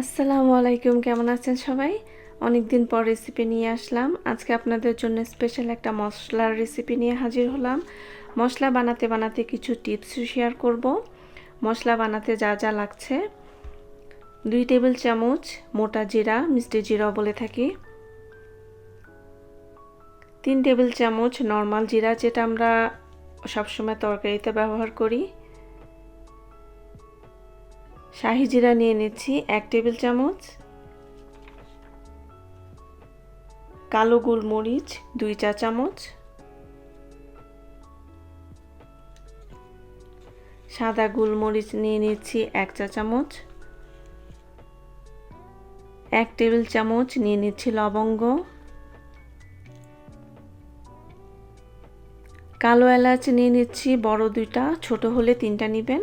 আসসালামু আলাইকুম, কেমন আছেন সবাই? অনেক দিন পর রেসিপি নিয়ে আসলাম। আজকে আপনাদের জন্য স্পেশাল একটা মশলার রেসিপি নিয়ে হাজির হলাম। মশলা বানাতে বানাতে কিছু টিপস শেয়ার করব। মশলা বানাতে যা যা লাগছে। দুই টেবিল চামচ মোটা জিরা, মিষ্টি জিরা বলে থাকি। তিন টেবিল চামচ নর্মাল জিরা, যেটা আমরা সবসময় তরকারিতে ব্যবহার করি। শাহি জিরা নিয়ে নিচ্ছি এক টেবিল চামচ। কালো গোলমরিচ দুই চা চামচ। সাদা গোলমরিচ নিয়ে নিচ্ছি এক চা চামচ। এক টেবিল চামচ নিয়ে নিচ্ছি লবঙ্গ। কালো এলাচ নিয়ে নিচ্ছি, বড় দুইটা, ছোট হলে তিনটা নেবেন।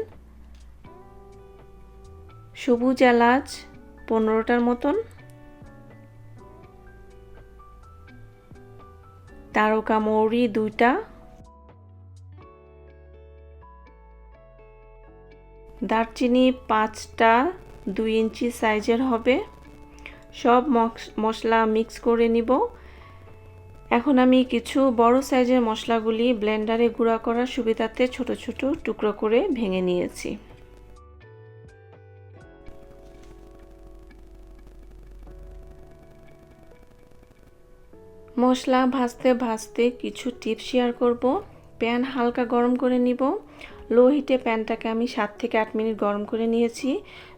সবুজ এলাচ পনেরোটার মতন। তারকা মৌরি দুইটা। দারচিনি পাঁচটা, দুই ইঞ্চি সাইজের হবে। সব মশলা মিক্স করে নিব। এখন আমি কিছু বড় সাইজের মশলাগুলি ব্লেন্ডারে গুঁড়া করার সুবিধাতে ছোট ছোট টুকরো করে ভেঙে নিয়েছি। মশলা ভাজতে ভাজতে কিছু টিপস শেয়ার করব। প্যান হালকা গরম করে নিব। লো হিটে প্যানটাকে আমি সাত থেকে আট মিনিট গরম করে নিয়েছি।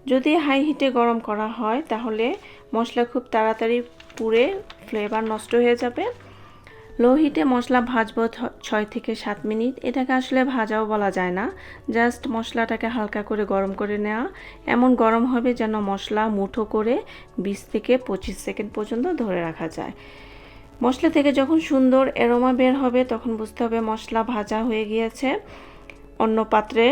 যদি হাই হিটে গরম করা হয়, তাহলে মশলা খুব তাড়াতাড়ি পুড়ে ফ্লেভার নষ্ট হয়ে যাবে। লো হিটে মশলা ভাজবো ছয় থেকে সাত মিনিট। এটাকে আসলে ভাজাও বলা যায় না। জাস্ট মশলাটাকে হালকা করে গরম করে নেওয়া। এমন গরম হবে যেন মশলা মুঠো করে বিশ থেকে পঁচিশ সেকেন্ড পর্যন্ত ধরে রাখা যায়। মশলা থেকে যখন সুন্দর এরোমা বের হবে তখন বুঝতে হবে মশলা ভাজা হয়ে গিয়েছে। অন্য পাত্রে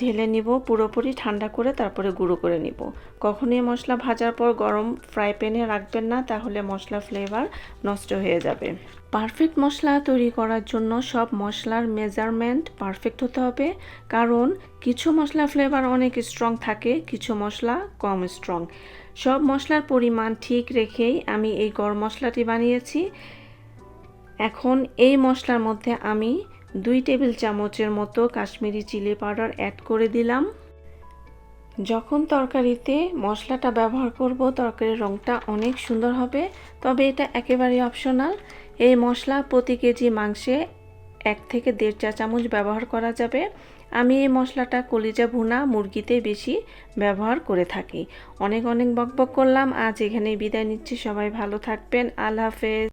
ঢেলে নিব, পুরোপুরি ঠান্ডা করে তারপরে গুঁড়ো করে নিব। কখনই মশলা ভাজার পর গরম ফ্রাই প্যানে রাখবেন না, তাহলে মশলা ফ্লেভার নষ্ট হয়ে যাবে। পারফেক্ট মশলা তৈরি করার জন্য সব মশলার মেজারমেন্ট পারফেক্ট হতে হবে। কারণ কিছু মশলা ফ্লেভার অনেক স্ট্রং থাকে, কিছু মশলা কম স্ট্রং সব মশলার পরিমাণ ঠিক রেখেই আমি এই গরম মশলাটি বানিয়েছি। এখন এই মশলার মধ্যে আমি দুই টেবিল চামচের মতো কাশ্মীরি চিলি পাউডার অ্যাড করে দিলাম। যখন তরকারিতে মশলাটা ব্যবহার করব, তরকারির রঙটা অনেক সুন্দর হবে, তবে এটা একেবারেই অপশনাল। এই মশলা প্রতি কেজি মাংসে এক থেকে দেড় চা চামচ ব্যবহার করা যাবে। আমি এই মশলাটা কলিজা ভুনা মুরগিতে বেশি ব্যবহার করে থাকি। অনেক অনেক বকবক করলাম। আজ এখানেই বিদায় নিচ্ছি। সবাই ভালো থাকবেন। আল্লাহ হাফেজ।